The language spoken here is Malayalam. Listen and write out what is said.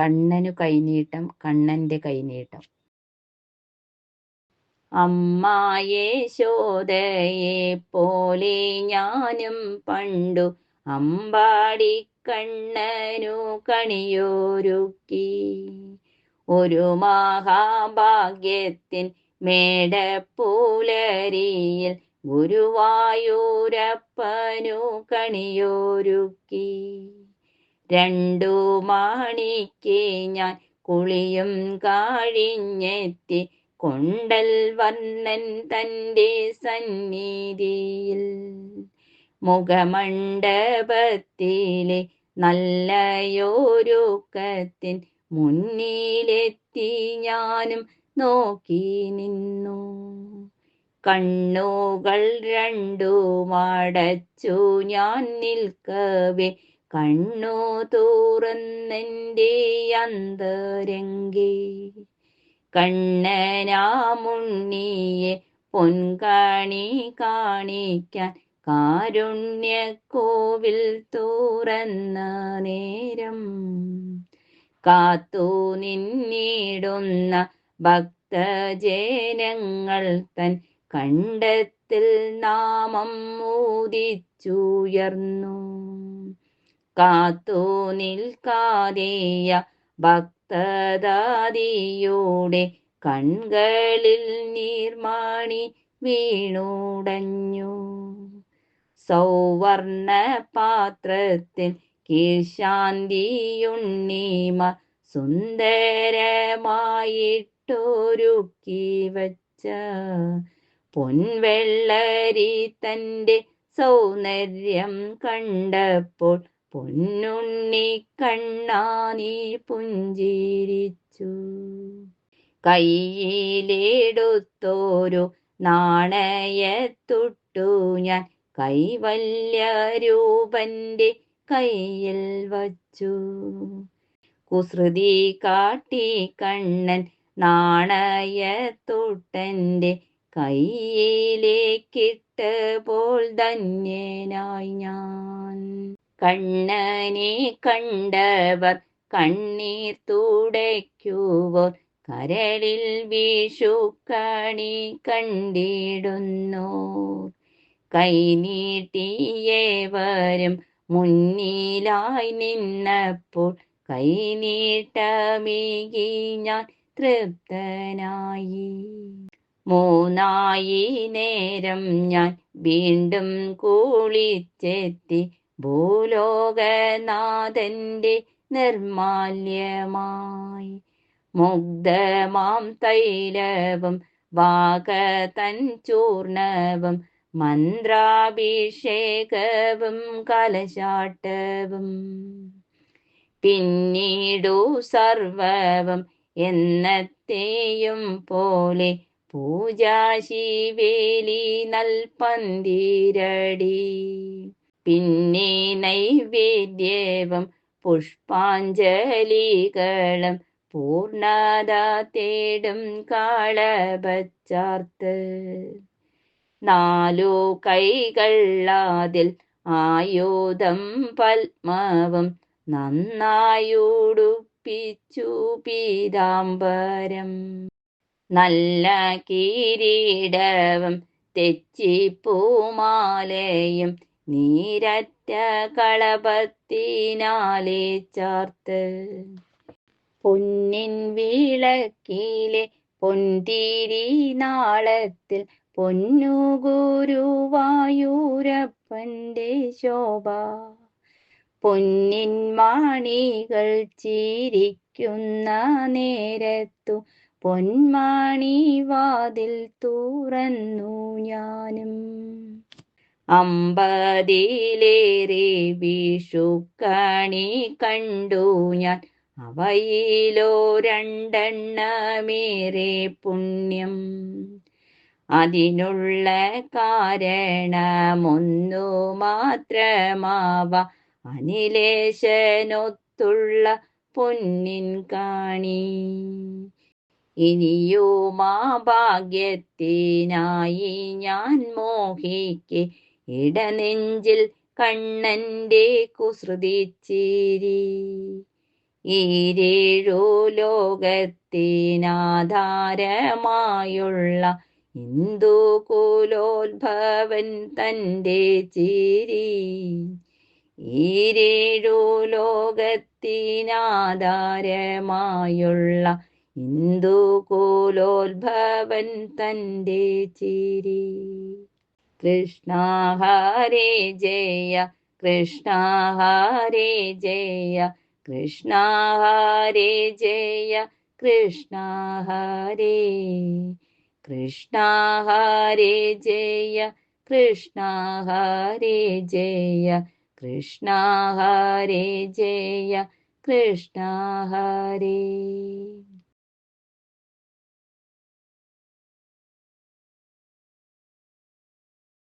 കണ്ണനു കൈനീട്ടം കണ്ണന്റെ കൈനീട്ടം. അമ്മായേശോദയെ പോലെ ഞാനും പണ്ടു അമ്പാടി കണ്ണനു കണിയോരുക്കി. ഒരു മഹാഭാഗ്യത്തിൻ മേടപ്പൂലരിയിൽ ഗുരുവായൂരപ്പനു കണിയോരുക്കി. രണ്ടു മാണിക്ക് ഞാൻ കുളിയും കാഴിഞ്ഞെത്തി കൊണ്ടൽ വർണൻ തന്റെ സന്നിധിയിൽ. മുഖമണ്ഡപത്തിലെ നല്ലയൊരുക്കത്തിൻ മുന്നിലെത്തി ഞാനും നോക്കി നിന്നു. കണ്ണുകൾ രണ്ടു മടച്ചു ഞാൻ നിൽക്കവേ കണ്ണു തുറന്നെന്റെ അന്തരംഗേ. കണ്ണനാമുണ്ണിയെ പൊൻകാണി കാണിക്കാൻ കാരുണ്യക്കോവിൽ തുറന്ന നേരം. കാത്തു നിന്നിടുന്ന ഭക്തജനങ്ങൾ തൻ കണ്ടത്തിൽ നാമം ഊതിച്ചുയർന്നു കാത്തു നിൽക്കാതെയ ഭക്തദാദിയോടെ കൺകളിൽ നീർമാണി വീണുടഞ്ഞു. സൗവർണ പാത്രത്തിൽ കീഴ്ശാന്തിയുണ്ണീമ സുന്ദരമായിട്ടൊരുക്കി വച്ച പൊൻവെള്ളരി തന്റെ സൗന്ദര്യം കണ്ടപ്പോൾ പൊന്നുണ്ണി കണ്ണാനി പുഞ്ചിരിച്ചു. കയ്യിലെടുത്തോരു നാണയത്തുട്ടു ഞാൻ കൈവല്യ രൂപന്റെ കയ്യിൽ വച്ചു. കുസൃതി കാട്ടി കണ്ണൻ നാണയത്തുട്ടന്റെ കയ്യിലേക്കിട്ടപ്പോൾ ധന്യനായി ഞാൻ. കണ്ണനെ കണ്ടവർ കണ്ണീർ തുടയ്ക്കുവോർ. കരളിൽ വീഷുക്കണി കണ്ടിടുന്നു. കൈനീട്ടിയേവരും മുന്നിലായി നിന്നപ്പോൾ കൈനീട്ടമീകി ഞാൻ തൃപ്തനായി. മൂന്നായി നേരം ഞാൻ വീണ്ടും കുളിച്ചെത്തി ഭൂലോകനാഥന്റെ നിർമാല്യമായി. മുഗ്ധമാം തൈലവും വാകതൻ ചൂർണവും മന്ത്രാഭിഷേകവും കലശാട്ടവും. പിന്നീടു സർവവും എന്നത്തെയും പോലെ പൂജാശിവേലി നൽപന്തിരടി. പിന്നെ നൈവേദ്യവും പുഷ്പാഞ്ജലികളും പൂർണത തേടും കാളപച്ചാർത്ത്. നാലു കൈകളാതിൽ ആയുധം പത്മവും നന്നായുടുപ്പിച്ചു പീതാംബരം. നല്ല കിരീടവും തെച്ചിപ്പൂമാലയും നീരറ്റ കളപത്തിനാലെ ചാർത്ത്. പൊന്നിൻ വിളക്കിലെ പൊന്തിരി നാളത്തിൽ പൊന്നു ഗുരുവായൂരപ്പന്റെ ശോഭ. പൊന്നിൻ മാണികൾ ചിരിക്കുന്ന നേരത്തു പൊന്മാണി വാതിൽ തുറന്നു ഞാനും അമ്പതിലേറെ വിഷുക്കണി കണ്ടു ഞാൻ. അവയിലോ രണ്ടെണ്ണമേറെ പുണ്യം. അതിനുള്ള കാരണമൊന്നു മാത്രമാവ. അനിലേശനൊത്തുള്ള പൊന്നിൻ കാണി. ഇനിയോ ഭാഗ്യത്തിനായി ഞാൻ മോഹിക്കെ. ഇടനെഞ്ചിൽ കണ്ണന്റെ കുസൃതിച്ചിരി ഈരേഴോ ലോകത്തിനാധാരമായുള്ള ഹിന്ദു കുലോത്ഭവൻ തന്റെ ചിരി. ഈരേഴോ ലോകത്തിനാധാരമായുള്ള ഹിന്ദു കുലോത്ഭവൻ തന്റെ ചിരി. कृष्णा हरे जय कृष्णा हरे जय कृष्णा हरे जय कृष्णा हरे कृष्णा हरे जय कृष्णा हरे जय कृष्णा हरे जय कृष्णा हरे।